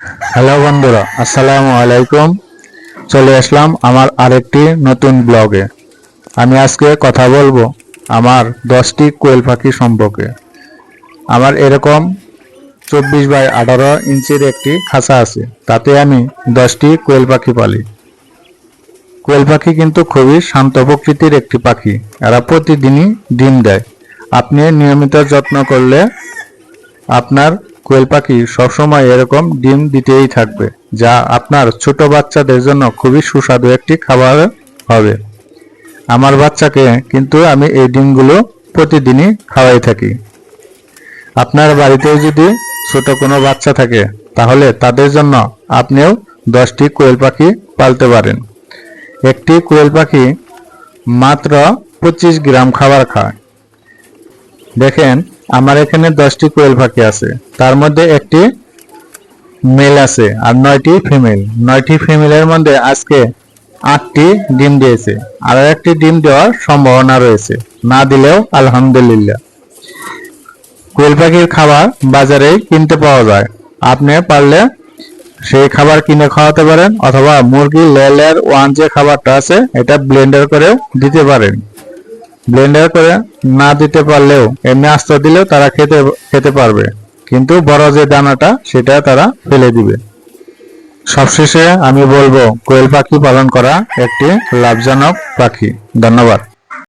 Hello বন্ধুরা, আসসালামু আলাইকুম। চলে আসলাম আমার আরেকটি নতুন ব্লগে। আমি আজকে কথা বলব আমার দশটি কোয়েল পাখি সম্পর্কে। আমার এরকম চব্বিশ বাই আঠারো ইঞ্চির একটি খাঁচা আছে, তাতে আমি দশটি কোয়েল পাখি পালি। কোয়েল পাখি কিন্তু খুবই শান্ত প্রকৃতির একটি পাখি, এরা প্রতিদিনই ডিম দেয়। আপনি নিয়মিত যত্ন করলে আপনার কোয়েল পাখি সবসময় এরকম ডিম দিতেই থাকবে, যা আপনার ছোট বাচ্চাদের জন্য খুবই সুস্বাদু একটি খাবার হবে। আমার বাচ্চাকে কিন্তু আমি এই ডিমগুলো প্রতিদিনই খাওয়াই থাকি। আপনার বাড়িতেও যদি ছোট কোনো বাচ্চা থাকে, তাহলে তাদের জন্য আপনিও দশটি কোয়েল পাখি পালতে পারেন। একটি কোয়েল পাখি মাত্র পঁচিশ গ্রাম খাবার খায়। দেখেন আমার এখানে দশটি কোয়েল পাখি আছে। তার মধ্যে একটি মেল আছে আর নয়টি ফিমেল নয়টি ফিমেলের মধ্যে আজকে আটটি ডিম দিয়েছে। আর একটি ডিম দেওয়ার সম্ভাবনা রয়েছে। না দিলেও আলহামদুলিল্লাহ। কোয়েল পাখির খাবার বাজারে কিনতে পাওয়া যায়। আপনি পারলে সেই খাবার কিনে খাওয়াতে পারেন অথবা মুরগি লেয়ার ওয়ান যে খাবারটা আছে, এটা ব্লেন্ডার করেও দিতে পারেন। ব্লেন্ডার করে না দিতে পারলেও, এমনি আস্ত দিলেও তারা খেতে খেতে পারবে। কিন্তু বড় যে দানাটা, সেটা তারা ফেলে দিবে। সবশেষে আমি বলব, কোয়েল পাখি পালন করা একটি লাভজনক পাখি। ধন্যবাদ।